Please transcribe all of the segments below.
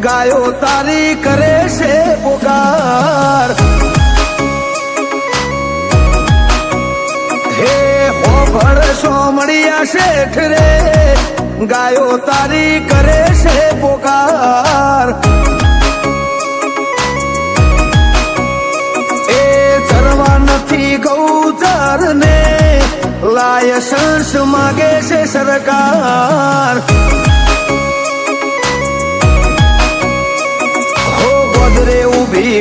ગાયો તારી કરે છે પુકાર. હે હોભળ સોમડિયા શેઠ રે, ગાયો તારી કરે છે પોકાર. એ ચરવા નથી ગૌચર ને લાયસન્સ માગે છે સરકાર.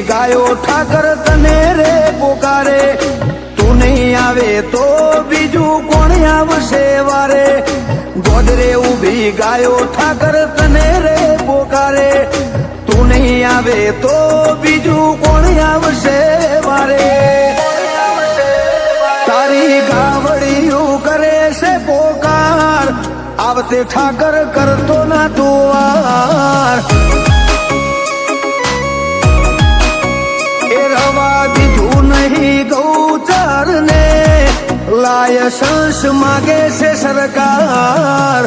ગાયો ઠાકર તને રે પોકારે? તું નહીં આવે તો બીજું કોણ આવશે વારે? ગોદરે ઊભી ગાયો ઠાકર તને રે પોકારે? તું નહીં આવે તો બીજું કોણ આવશે વારે? તારી ગાવડિયું કરે છે પોકાર. આવતે ઠાકર કરતો ના તુવાર લાયસન્સ માગે છે સરકાર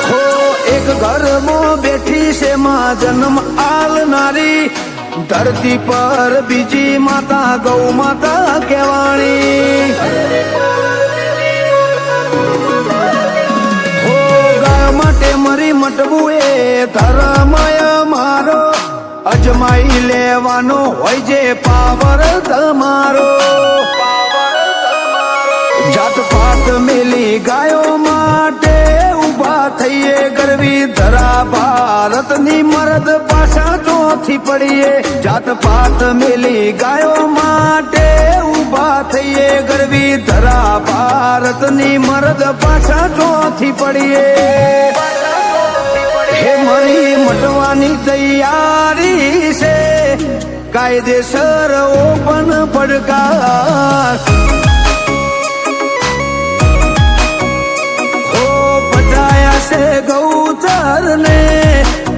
હો એક ઘરમાં બેઠી છે માં જન્મ આલનારી ધરતી પર બીજી માતા ગૌ માતા કહેવાણી. હો માટે મરી મટવું એ ધરમય મારો. અજમાઈ લેવાનો હોય જે પાવર તમારો. જાત પાત મેલી ગાયો માટે ઊભા થઈએ ગરવી ધરા ભારતની મરદ પાછા ચોથી પડીએ. જાત પાત મેલી ગાયો માટે ઊભા થઈએ. ગરવી ધરા ભારતની મરદ પાછા ચોથી પડીએ. હે મરી મટવાની તૈયારી છે. કાયદેસર ઓપન પડકાર. ગૌચર ને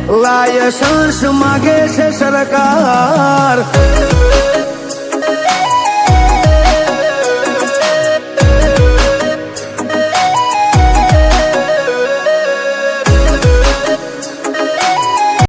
લાયસન્સ માગે છે સરકાર.